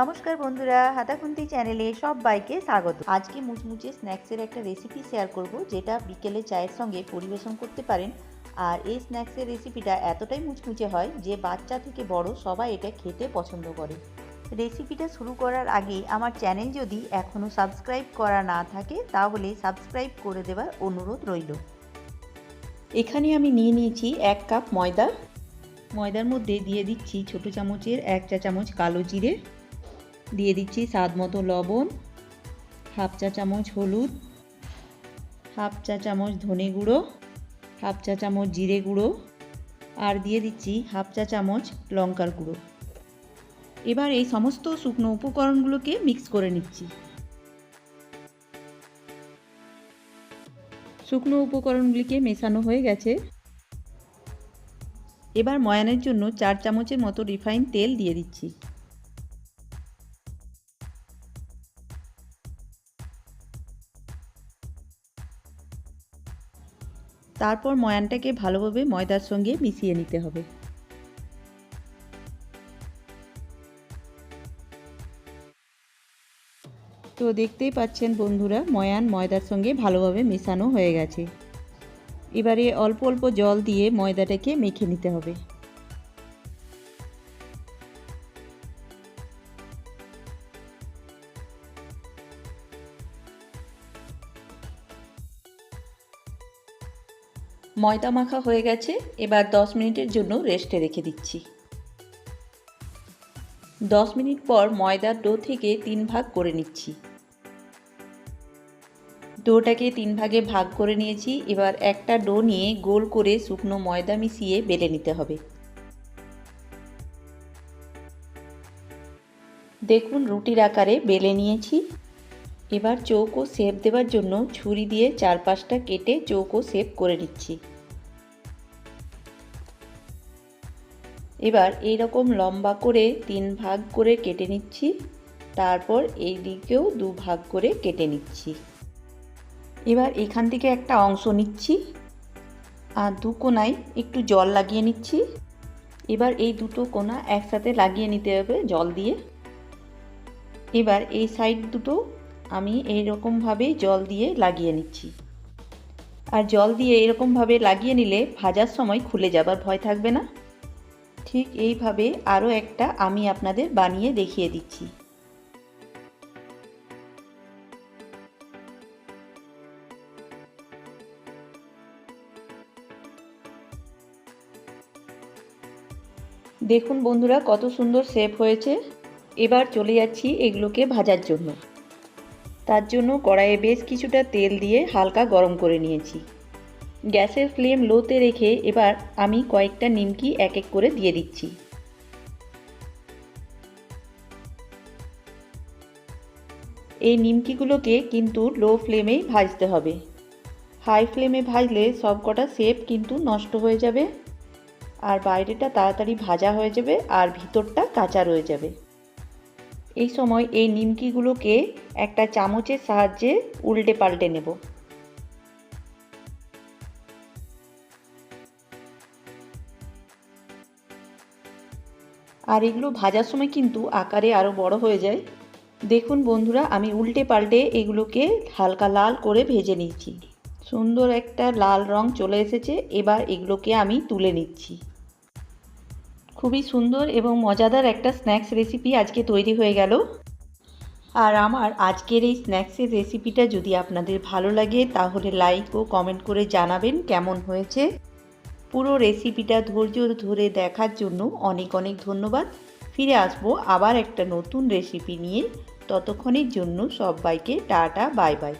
নমস্কার বন্ধুরা, হাতাখুন্তি চ্যানেলে সবাইকে স্বাগত। আজকে মুচমুচে স্ন্যাক্সের একটা রেসিপি শেয়ার করব, যেটা বিকেলে চায়ের সঙ্গে পরিবেশন করতে পারেন। আর এই স্ন্যাক্সের রেসিপিটা এতটাই মুচমুচে হয় যে বাচ্চা থেকে বড় সবাই এটা খেতে পছন্দ করে। রেসিপিটা শুরু করার আগে আমার চ্যানেল যদি এখনও সাবস্ক্রাইব করা না থাকে, তাহলে সাবস্ক্রাইব করে দেওয়ার অনুরোধ রইল। এখানে আমি নিয়ে নিয়েছি এক কাপ ময়দা। ময়দার মধ্যে দিয়ে দিচ্ছি ছোটো চামচের এক চা চামচ কালো জিরে। দিয়ে দিচ্ছি স্বাদ মতো লবণ, হাফ চা চামচ হলুদ, হাফ চা চামচ ধনে গুঁড়ো, হাফ চা চামচ জিরে গুঁড়ো, আর দিয়ে দিচ্ছি হাফ চা চামচ লঙ্কার গুঁড়ো। এবার এই সমস্ত শুকনো উপকরণগুলোকে মিক্স করে নিচ্ছি। শুকনো উপকরণগুলিকে মেশানো হয়ে গেছে। এবার ময়ানের জন্য চার চামচের মতো রিফাইন তেল দিয়ে দিচ্ছি। তারপর ময়ানটাকে ভালোভাবে ময়দার সঙ্গে মিশিয়ে নিতে হবে। তো দেখতেই পাচ্ছেন বন্ধুরা, ময়ান ময়দার সঙ্গে ভালোভাবে মেশানো হয়ে গেছে। এবারে অল্প অল্প জল দিয়ে ময়দাটাকে মেখে নিতে হবে। ময়দা মাখা হয়ে গেছে। এবার 10 মিনিটের জন্য রেস্টে রেখে দিচ্ছি। 10 মিনিট পর ময়দার ডো থেকে তিন ভাগ করে নিচ্ছি। ডোটাকে তিন ভাগে ভাগ করে নিয়েছি। এবার একটা ডো নিয়ে গোল করে শুকনো ময়দা মিশিয়ে বেলে নিতে হবে। দেখুন রুটির আকারে বেলে নিয়েছি। এবার চৌকো শেপ দেওয়ার জন্য ছুরি দিয়ে চারপাশটা কেটে চৌকো শেপ করে নিচ্ছি। এবার এই রকম লম্বা করে তিন ভাগ করে কেটে নিচ্ছি, তারপর এই দিকেও দু ভাগ করে কেটে নিচ্ছি। এবার এখান থেকে একটা অংশ নিচ্ছি, আর দু কোনায় একটু জল লাগিয়ে নিচ্ছি। এবার এই দুটো কোনা একসাথে লাগিয়ে নিতে হবে জল দিয়ে। এবার এই সাইড দুটো আমি এই রকমভাবে জল দিয়ে লাগিয়ে নিচ্ছি। আর জল দিয়ে এরকমভাবে লাগিয়ে নিলে ভাজার সময় খুলে যাবার ভয় থাকবে না। ঠিক এইভাবে আরও একটা আমি আপনাদের বানিয়ে দেখিয়ে দিচ্ছি। দেখুন বন্ধুরা কত সুন্দর শেপ হয়েছে। এবার চলে যাচ্ছি এগুলোকে ভাজার জন্য। তার জন্য কড়াইয়ে বেশ কিছুটা তেল দিয়ে হালকা গরম করে নিয়েছি। গ্যাসের ফ্লেম লোতে রেখে এবার আমি কয়েকটা নিমকি এক এক করে দিয়ে দিচ্ছি। এই নিমকিগুলোকে কিন্তু লো ফ্লেমেই ভাজতে হবে। হাই ফ্লেমে ভাজলে সব কটা শেপ কিন্তু নষ্ট হয়ে যাবে, আর বাইরেটা তাড়াতাড়ি ভাজা হয়ে যাবে আর ভিতরটা কাঁচা রয়ে যাবে। এই সময় এই নিমকিগুলোকে একটা চামচের সাহায্যে উল্টে পাল্টে নেব। আর এগুলো ভাজার সময় কিন্তু আকারে আরও বড় হয়ে যায়। দেখুন বন্ধুরা, আমি উল্টে পাল্টে এগুলোকে হালকা লাল করে ভেজে নিচ্ছি। সুন্দর একটা লাল রং চলে এসেছে, এবার এগুলোকে আমি তুলে নিচ্ছি। খুবই সুন্দর এবং মজাদার একটা স্ন্যাক্স রেসিপি আজকে তৈরি হয়ে গেল। আর আমার আজকের এই স্ন্যাক্সের রেসিপিটা যদি আপনাদের ভালো লাগে, তাহলে লাইক ও কমেন্ট করে জানাবেন কেমন হয়েছে। পুরো রেসিপিটা ধৈর্য ধরে দেখার জন্য অনেক অনেক ধন্যবাদ। ফিরে আসব আবার একটা নতুন রেসিপি নিয়ে। ততক্ষণের জন্য সবাইকে টাটা বাই বাই